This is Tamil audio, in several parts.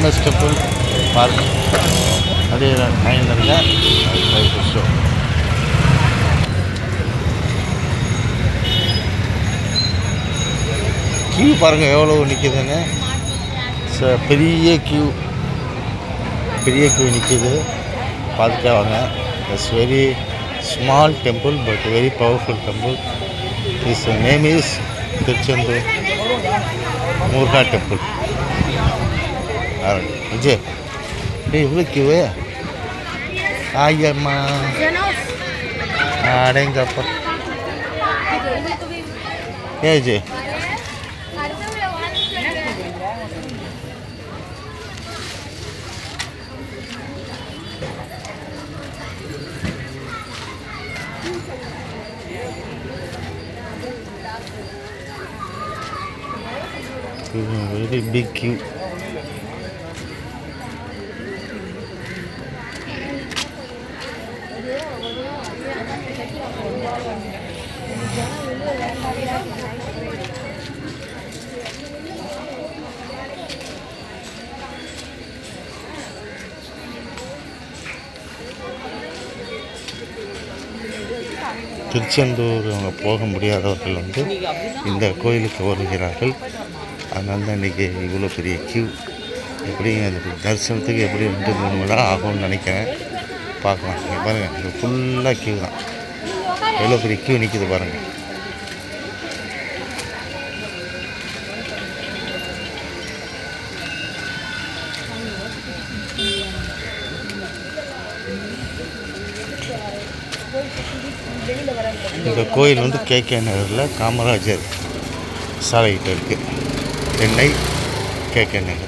ஃபேமஸ் டெம்பிள் பார்க் அதே லைனில் இருக்க ஷோ கியூ பாருங்கள் எவ்வளோ நிற்கிதுன்னு ச பெரிய கியூ பெரிய கியூ நிற்கிது பார்த்துட்டே வாங்க. It's very small temple but very powerful temple is name is Tiruchendur Muruga temple ờ gì? Đi du lịch kiểu ấy à? Ai vậy mà? À đang gặp cái gì? BBQ Tiruchendur அவங்க போக முடியாதவர்கள் வந்து இந்த கோயிலுக்கு வருகிறார்கள். அதனால தான் இன்றைக்கி இவ்வளோ பெரிய கியூ எப்படி அது தரிசனத்துக்கு எப்படி ரெண்டு மூணு மணி நேரம் ஆகும்னு நினைக்கிறேன். பார்க்கலாம். பாருங்கள் இது ஃபுல்லாக கியூ தான். எவ்வளோ பெரிய கியூ நிற்கிது பாருங்கள் இந்த கோயில் வந்து கே கே நகரில் காமராஜர் சாலைகிட்ட இருக்குது சென்னை கே கே நகர்.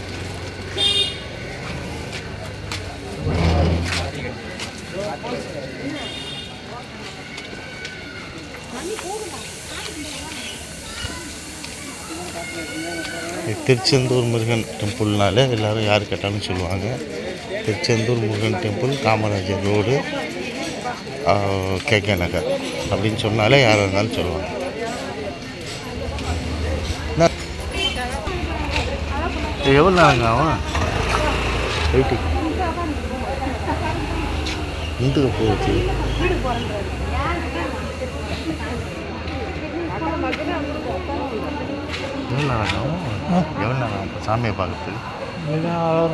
திருச்செந்தூர் முருகன் டெம்பிள்னால எல்லோரும் யார் கேட்டாலும் சொல்லுவாங்க. Tiruchendur Murugan temple Kamarajar road K K Nagar அப்படின்னு சொன்னாலே யாராக இருந்தாலும் சொல்லுவாங்க. எவ்வளோ நாளுங்க ஆகும்? வெயிட்டிங் இந்துக்கு போச்சு எவ்வளோ நாள் ஆகும்? எவ்வளோ நேரம் சாமியை பார்க்கறதுக்கு?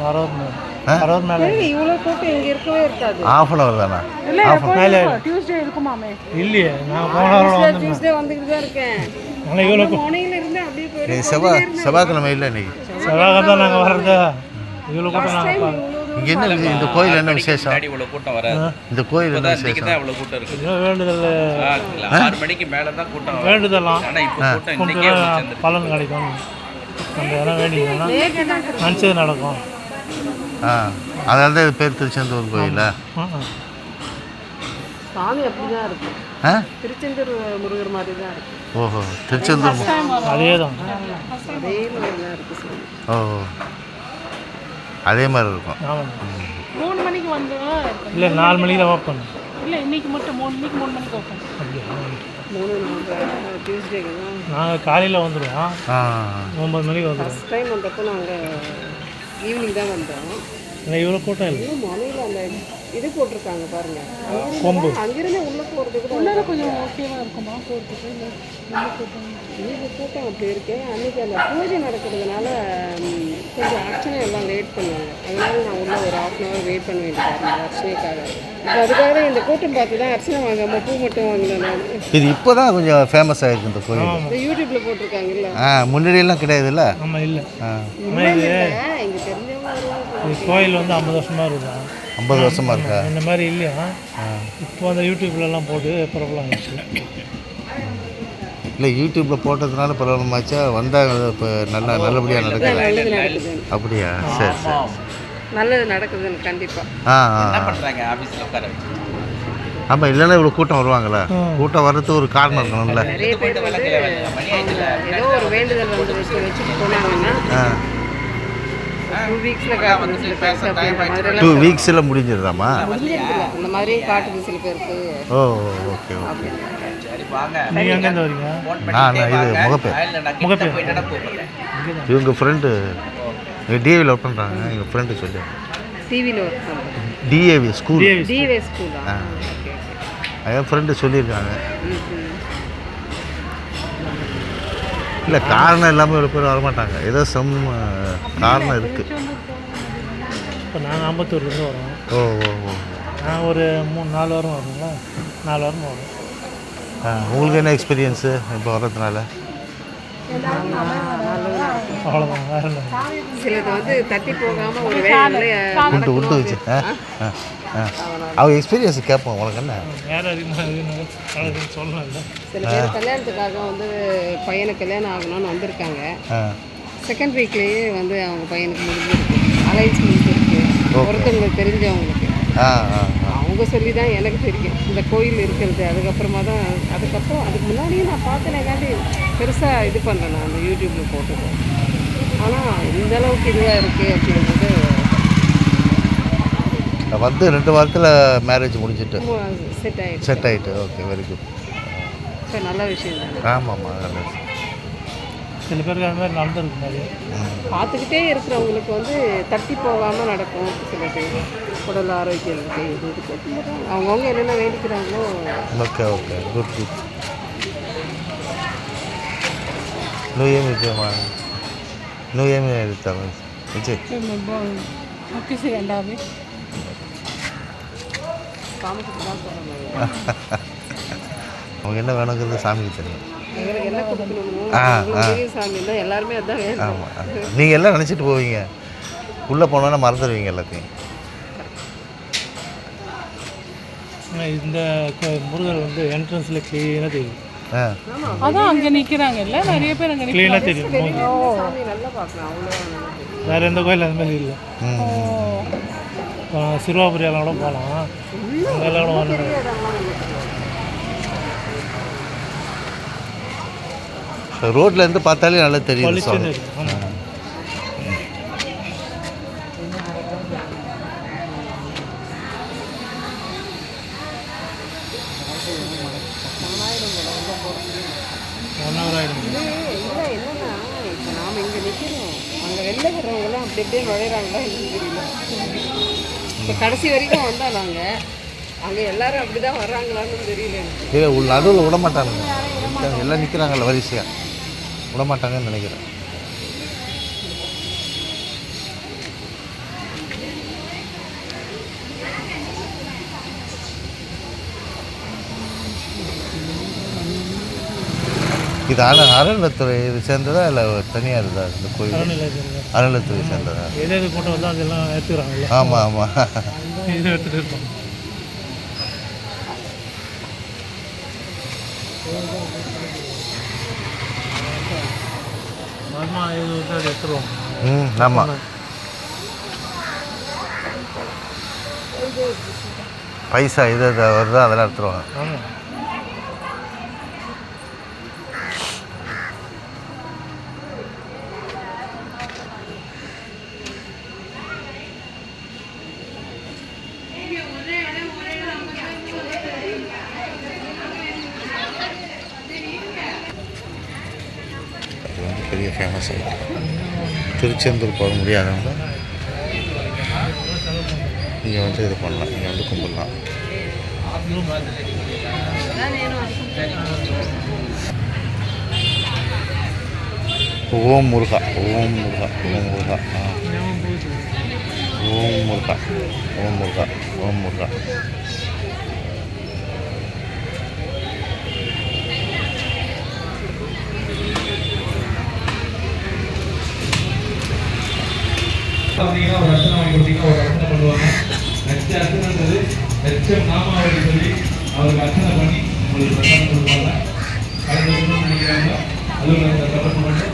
அறுபது மேலே இவ்வளோ கூட்டம் இங்கே இருக்கவே இருக்காது. ஆஃப் அன் ஹவர் தானே? ஆஃப் மேலே டியூஸ்டே இருக்குமாமே. இல்லையே நான் போன வாரம் வந்து டியூஸ்டே வந்துக்கிட்டு தான் இருக்கேன். நாங்கள் இவ்வளோ மார்னிங்ல இருந்து அப்படியே செவ்வாய் செவ்வாய்க்கிழமை இல்லை இன்னைக்கு. செவ்வாய் தான் நாங்கள் வர்றது. இவ்வளோ கூட்டம் நாங்கள் இங்கே என்ன? இந்த கோயில் என்ன விசேஷம்? இவ்வளவு கூட்டம் வராது. இந்த கோயில் என்ன விசேஷம்? தான் இவ்வளவு கூட்டம் இருக்கு. வேண்டுதல். ஆறு மணிக்கு மேல தான் கூட்டம். வேண்டுதலாம் ஆனா இப்ப கூட்டம் கொண்டு இன்னைக்கே வந்து பலன் கிடைக்கும் நம்ம எதனா வேண்டிங்கன்னா நினச்சது நடக்கும். ஆ அதனால தான் இது பேர் திருச்செந்தூர் கோயிலா. சாமி அப்படிதான் இருக்கு ஆ? திருச்செந்தூர் முருகர் மாதிரி தான் இருக்கு ஓஹோ திருச்செந்தூர் அதே தான் அதே மாதிரி தான் இருக்கு சாமி. ஓ அதே மாதிரி இருக்கும். ஆமாம் மூணு மணிக்கு வந்து இல்லை நாலு மணிக்கு தான் ஓப்பன். இல்லை இன்னைக்கு மட்டும் மூணு மணிக்கு மூணு மணிக்கு ஓப்பன். அப்படியா? தான். நாங்கள் காலையில் வந்துடுவோம் ஆ. ஒம்பது மணிக்கு வந்துடுவோம் ஃபஸ்ட் டைம் வந்தப்போ நாங்கள் ஈவினிங் தான் வந்தோம். இவ்வளோ கூட்டம் இல்லை. மலையில் அந்த இது போட்டிருக்காங்க பாருங்க. கொம்பு. அங்கிருந்து உள்ளே போகிறதுக்கு கூட உள்ளார கொஞ்சம் ஓகேவா இருக்குமா போகிறதுக்கு இல்லை ரொம்ப கூட்டம். இன்னைக்கு கூட்டம் அப்படி இருக்கு. அன்னைக்கு அந்த பூஜை நடக்கிறதுனால கொஞ்சம் அர்ச்சனை எல்லாம் லேட் பண்ணுவாங்க. அதனால நான் உள்ள ஒரு ஹாஃப் அன் ஹவர் வெயிட் பண்ண வேண்டியதாக அர்ச்சனைக்காக. இப்போ அதுக்காக இந்த கூட்டம் பார்த்து தான் அர்ச்சனை வாங்காம பூ மட்டும் வாங்கினேன் நான். இது இப்போ தான் கொஞ்சம் ஃபேமஸ் ஆகிருக்கு இந்த கோயில். இந்த யூடியூப்ல போட்டிருக்காங்கல்ல. ஆ முன்னாடியெல்லாம் கிடையாதுல்ல? ஆமாம் இல்லை. ஆ. இல்லை இங்கே தெரிஞ்சவங்க வருவாங்க இது கோயில் வந்து ஐம்பது வருஷமாக இருக்குதா? ஐம்பது வருஷமா இருக்கா? இந்த மாதிரி இல்லையா? இப்போ அந்த யூடியூப்லலாம் போட்டு பிரபலம் ஆயிடுச்சு. இல்லை யூடியூப்பில் போட்டதுனால ப்ராப்ளமாச்சா வந்தால் இப்போ நல்லா நல்லபடியாக நடக்குது. அப்படியா? சரி சரி. நல்லது நடக்குதுன்னு கண்டிப்பாக ஆ என்ன ஆ பண்றாங்க? ஆபீஸ்ல உட்கார வச்சு ஆமாம் இல்லைன்னா இவ்வளோ கூட்டம் வருவாங்களா? கூட்டம் வர்றதுக்கு ஒரு காரணம் இருக்கணும்ல. ஏதோ ஒரு வேண்டுதல் வந்து வச்சு வச்சுட்டு போனாங்கன்னா ஆ. டூ வீக்ஸில் பேருக்கு அப்படின்ற மாதிரி காட்டுது சில பேருக்கு. Oh okay okay. சரி வாங்க. நீங்கள் எங்கேருந்து வரீங்க? நான் இது முகப்பேர். கூப்பிடுறேன். இவங்க ஃப்ரெண்டு இங்கே டிஏவியில் ஒர்க் பண்ணுறாங்க எங்கள் ஃப்ரெண்டு சொல்லி. டிவியில் ஒர்க் பண்ணுறேன் டிஏவி ஸ்கூல். டிவே ஸ்கூலா என் ஃப்ரெண்டு சொல்லியிருக்காங்க ம் ம் இல்லை காரணம் இல்லாமல் இவ்வளோ பேர் வரமாட்டாங்க. ஏதோ சம் காரணம் இருக்குது இப்போ நாங்கள் அம்பத்தூர்லேருந்து வரோம். ஓ ஓ ஓ. நான் ஒரு மூணு நாலு வாரம் வருங்களா? நாலு வரும் ஆ உங்களுக்கு என்ன எக்ஸ்பீரியன்ஸு இப்போ வர்றதுனால. அவ்வளோதான் வேறு இல்லை சிலது வந்து தட்டி போகாம ஒரு விட்டு விட்டு வச்சு அவங்க எக்ஸ்பீரியன்ஸ் கேட்போம் உனக்கு என்ன? யார் அதிகமாக இருக்குன்னு சொல்லலாம் இல்லை சில பேர் கல்யாணத்துக்காக வந்து பையனுக்கு கல்யாணம் ஆகணும்னு வந்திருக்காங்க. செகண்ட் வீக்லேயே வந்து அவங்க பையனுக்கு முடிஞ்சிருக்கு. அலைன்ஸ் முடிஞ்சிருக்கு. ஒருத்தவங்களுக்கு தெரிஞ்சவங்களுக்கு. அவங்க சொல்லி தான் எனக்கு தெரியும். இந்த கோயில் இருக்கிறது அதுக்கப்புறமா தான் அதுக்கப்புறம் அதுக்கு முன்னாடியே நான் பார்த்தேனேக்காண்டி பெருசாக இது பண்ணேன் நான் அந்த யூடியூப்பில் போட்டது. ஆனால் இந்த அளவுக்கு இதுவாக இருக்குது அப்படின்றது வந்து ரெண்டு வாரத்தில் மேரேஜ் முடிஞ்சிட்டு. செட் ஆகிட்டு செட் ஆகிட்டு ஓகே வெரி குட் ஸோ நல்ல விஷயம் தான். ஆமாம் ஆமாம் நல்ல விஷயம். சில பேருக்கு அந்த மாதிரி நடந்துருக்கு மாதிரி பார்த்துக்கிட்டே இருக்கிறவங்களுக்கு வந்து தட்டி போகாமல் நடக்கும் சில பேர். உடல் ஆரோக்கியம் அவங்கவுங்க என்னென்ன வேண்டிக்கிறாங்களோ. ஓகே ஓகே குட் குட் நோயே மிச்சமாக నువ్వేమి ఎడుతావు ఇచ్చే முக்கிய ரெண்டாவே காமிக்கிட்டு தான் சொல்கிறாங்க அவங்க என்ன வேணுங்கிறது சாமிக்கு தெரியும் எங்களுக்கு என்ன கொடுக்கணுமோ ஆ, அவ்வளோ ஆ. பெரிய சாமி தான் எல்லாருமே அதான் வேணும் ஆமாம் நீங்கள் எல்லாம் நினச்சிட்டு போவீங்க உள்ளே போனோன்னா மறந்துடுவீங்க எல்லாத்தையும் ஆனா இந்த கோ- முருகர் வந்து என்ட்ரன்ஸில் க்ளீனாக தெரியும் ஆ அதான் அங்க நிக்கிறாங்கல்ல நிறைய பேர் அங்க க்ளீனாக தெரியும். வேறு எந்த கோயில் அந்த மாதிரி இல்லை. ம். இப்போ சிறுவாபுரியெல்லாம் கூட போகலாம். அங்கெல்லாம் கூட வரணும். ரோட்ல இருந்து பார்த்தாலே நல்லா தெரியும் இது இல்லை என்னன்னா இப்போ நாம் இங்கே நிற்கிறோம் அங்கே வெளில வர்றவங்களாம் அப்படி அப்படியே நுழையிறாங்களா தெரியல. இப்போ கடைசி வரைக்கும் வந்தா நாங்கள் அங்கே எல்லாரும் அப்படி தான் வர்றாங்களான்னு தெரியல இல்லை உள்ள நடுவில் விட மாட்டானுங்க எல்லாம் நிற்கிறாங்கல்ல வரிசையாக விட மாட்டாங்கன்னு நினைக்கிறேன். இது அற அறநிலத்துறை இது சேர்ந்ததா இல்லை தனியாக இருந்தா இந்த கோயில்? அறநிலத்துறை சேர்ந்ததா? எது கூட்டம் வந்தோ அதெல்லாம் எடுத்துக்கிறாங்கல்ல ஆமாம் ஆமாம் இது எடுத்துகிட்டு இது எடுத்துருவாங்க. ம் ஆமாம் பைசா இது இது வருதோ அதெல்லாம் எடுத்துருவாங்க ஆமாம் அது வந்து பெரிய ஃபேமஸ் ஆகிட்டு திருச்செந்தூர் போக முடியாதவங்க இங்கே வந்து இது பண்ணலாம் இங்கே வந்து கும்பிடலாம். ஓம் முருகா ஓம் முருகா ஓம் முருகா ஆ. ஓம் முருகா ஓம் முருகா ஓம் முருகா. பார்த்தீங்கன்னா ஒரு அர்ச்சனை வாங்கி கொடுத்தீங்கன்னா ஒரு அர்ச்சனை பண்ணுவாங்க. நெக்ஸ்ட் அர்ச்சனைன்றது ஹெச்எம் நாமாவளி சொல்லி அவருக்கு அர்ச்சனை பண்ணி உங்களுக்கு பிரசாதம் கொடுப்பாங்க. கலந்துக்கணும்னு நினைக்கிறாங்க. அலுவலகத்தை தொடர்பு கொண்டு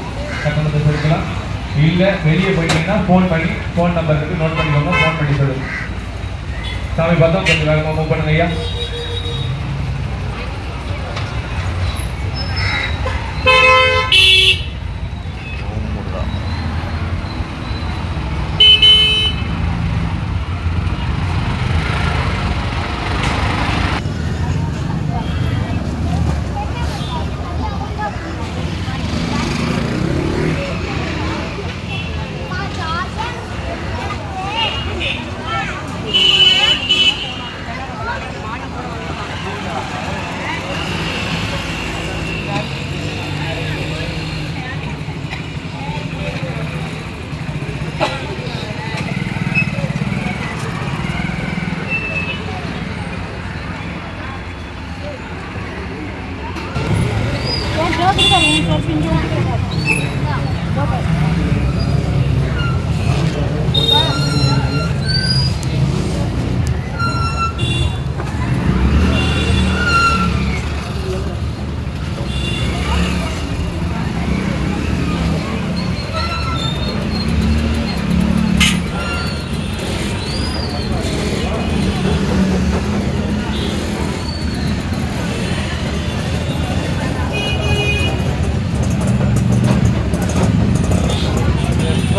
கட்டணத்தை கொடுக்கலாம். இல்லை வெளியே போயிட்டீங்கன்னா ஃபோன் பண்ணி ஃபோன் நம்பருக்கு இருக்கு. நோட் பண்ணிக்கோங்க ஃபோன் பண்ணி சொல்லுங்க. சாமி பார்த்தா கொஞ்சம் வேகமாக மூவ் பண்ணுங்க ஐயா.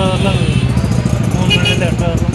ਲਾ ਲਾ ਫੋਨ ਤੇ ਲੈਟਰ